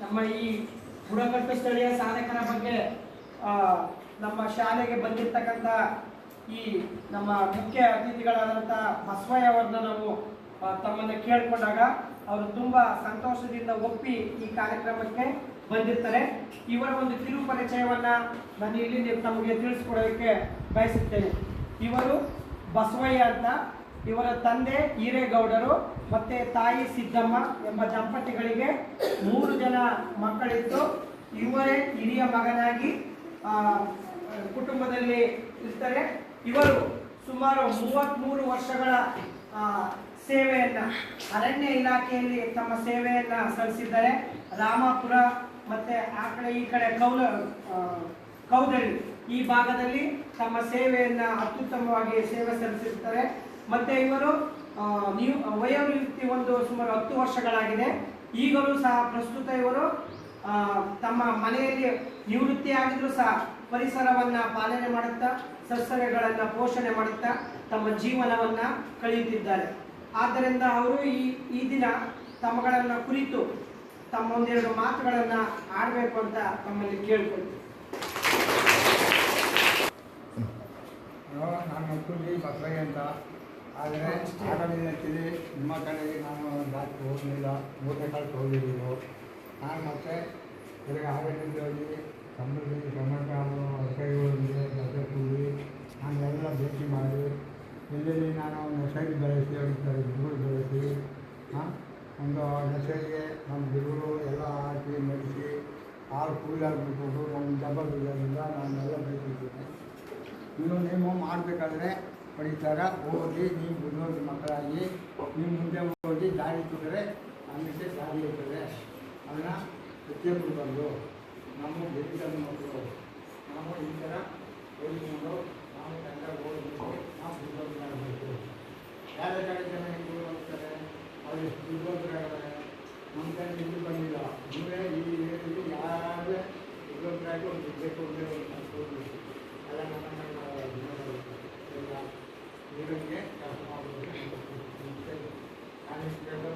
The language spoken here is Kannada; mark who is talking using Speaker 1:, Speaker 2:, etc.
Speaker 1: ನಮ್ಮ ಈ ಬುಡಕಟ್ಟು ಸ್ಥಳೀಯ ಸಾಧಕರ ಬಗ್ಗೆ ನಮ್ಮ ಶಾಲೆಗೆ ಬಂದಿರ್ತಕ್ಕಂಥ ಈ ನಮ್ಮ ಮುಖ್ಯ ಅತಿಥಿಗಳಾದಂಥ ಬಸವಯ್ಯ ಅವ್ರನ್ನ ನಾವು ಆ, ತಮ್ಮನ್ನ ಕೇಳಿಕೊಂಡಾಗ ಅವರು ತುಂಬ ಸಂತೋಷದಿಂದ ಒಪ್ಪಿ ಈ ಕಾರ್ಯಕ್ರಮಕ್ಕೆ ಬಂದಿರ್ತಾರೆ. ಇವರ ಒಂದು ಕಿರು ಪರಿಚಯವನ್ನ ನಾನು ಇಲ್ಲಿ ತಮಗೆ ತಿಳಿಸ್ಕೊಡೋದಕ್ಕೆ ಬಯಸುತ್ತೇನೆ. ಇವರು ಬಸವಯ್ಯ ಅಂತ ಇವರ ತಂದೆ ಈರೇಗೌಡರು ಮತ್ತೆ ತಾಯಿ ಸಿದ್ದಮ್ಮ ಎಂಬ ದಂಪತಿಗಳಿಗೆ ಮೂರು ಜನ ಮಕ್ಕಳಿದ್ದು ಇವರೇ ಹಿರಿಯ ಮಗನಾಗಿ ಕುಟುಂಬದಲ್ಲಿ ಇರ್ತಾರೆ. ಇವರು ಸುಮಾರು ಮೂವತ್ತ್ಮೂರು ವರ್ಷಗಳ ಸೇವೆಯನ್ನು, ಅರಣ್ಯ ಇಲಾಖೆಯಲ್ಲಿ ತಮ್ಮ ಸೇವೆಯನ್ನ ಸಲ್ಲಿಸಿದ್ದಾರೆ. ರಾಮಾಪುರ ಮತ್ತೆ ಆ ಕಡೆ ಈ ಕಡೆ ಕೌಲ ಕೌದಳ್ಳಿ ಈ ಭಾಗದಲ್ಲಿ ತಮ್ಮ ಸೇವೆಯನ್ನ ಅತ್ಯುತ್ತಮವಾಗಿ ಸೇವೆ ಸಲ್ಲಿಸಿರ್ತಾರೆ. ಮತ್ತೆ ಇವರು ನೀವು ವಯೋನಿವೃತ್ತಿ ಒಂದು ಸುಮಾರು ಹತ್ತು ವರ್ಷಗಳಾಗಿದೆ. ಈಗಲೂ ಸಹ ಪ್ರಸ್ತುತ ಇವರು ತಮ್ಮ ಮನೆಯಲ್ಲಿ ನಿವೃತ್ತಿ ಆಗಿದ್ರು ಸಹ ಪರಿಸರವನ್ನ ಪಾಲನೆ ಮಾಡುತ್ತಾ ಸಸ್ಯಗಳನ್ನ ಪೋಷಣೆ ಮಾಡುತ್ತಾ ತಮ್ಮ ಜೀವನವನ್ನ ಕಳೆಯುತ್ತಿದ್ದಾರೆ. ಆದ್ದರಿಂದ ಅವರು ಈ ಈ ದಿನ ತಮ್ಮಗಳನ್ನ ಕುರಿತು ತಮ್ಮ ಒಂದೆರಡು ಮಾತುಗಳನ್ನ ಆಡಬೇಕು ಅಂತ ತಮ್ಮಲ್ಲಿ ಕೇಳ್ಕೊಳ್ತೀನಿ.
Speaker 2: ಹಲೋ, ನಾನು ಮಕ್ಕಳಿಗೆ ಬಸವಯ್ಯ ಅಂತ. ಆದರೆ ಆಡಳಿತದಲ್ಲಿ ನಿಮ್ಮ ಕಡೆಗೆ ನಾನು ಜಾಸ್ತಿ ಹೋಗಲಿಲ್ಲ. ಮೂರನೇ ಕಾಲಕ್ಕೆ ಹೋಗಿದ್ದೀವಿ ನಾನು ಮತ್ತೆ ಬೆಳಗ್ಗೆ ಹೋಗಿ ಸಮೃದ್ಧಿ ಟೊಮೆಟೊ ಕೈಗಳಿಗೆ ಗದ್ದೆ ಕೂಡಿ ನಾನು ಎಲ್ಲ ಭೇಟಿ ಮಾಡಿ ಎಲ್ಲೆಲ್ಲಿ ನಾನು ನರ್ಸರಿ ಬೆಳೆಸಿ ಹೋಗ್ತಾರೆ ಗುರುಗಳು ಬೆಳೆಸಿ, ಹಾಂ, ಒಂದು ನರ್ಸರಿಗೆ ನಮ್ಮ ಗಿಡಗಳು ಎಲ್ಲ ಹಾಕಿ ಮೆಡಿಸಿ ಹಾಲು ಕೂಲಿ ಹಾಕ್ಬಿಟ್ಟು ನಮ್ಮ ಇರೋದ್ರಿಂದ ನಾನೆಲ್ಲ ಬೆಳೆಸಿದ್ದೀನಿ ಇನ್ನು ನೀವು ಮಾಡಬೇಕಾದ್ರೆ ಪಡಿತಾರ. ಓದಿ ನೀವು ಬುದ್ಧಿವಂತ ಮಕ್ಕಳಾಗಿ, ನೀವು ಮುಂದೆ ಹೋಗಿ ದಾರಿ ಕೊಟ್ಟರೆ ನಮಗೆ ದಾರಿ ಇರ್ತದೆ. ಅದನ್ನು ಪ್ರತಿಯೊಬ್ಬರು ಬಂದು, ನಮ್ಮ ಬೆಳೆದ ಮಕ್ಕಳು, ನಾವು ಈ ಥರ ಓದಿಕೊಂಡು ನಾವು ಕನ್ನಡ ಓದಬೇಕು ನಾವು ಬುದ್ಧಿವಂತರಾಗಬೇಕು ಯಾರ ಕಡೆ ಜನ ಹಿಂಗೆ ಹೋಗ್ತಾರೆ? ಅವ್ರು ಎಷ್ಟು ಅದಕ್ಕಾಗಿ ಒಂದು ಎಲ್ಲ ನಮ್ಮನ್ನು ನಾವು ಎಲ್ಲ ನೀರಿಗೆ ಕೆಲಸ ಮಾಡಬೇಕು ನಾನು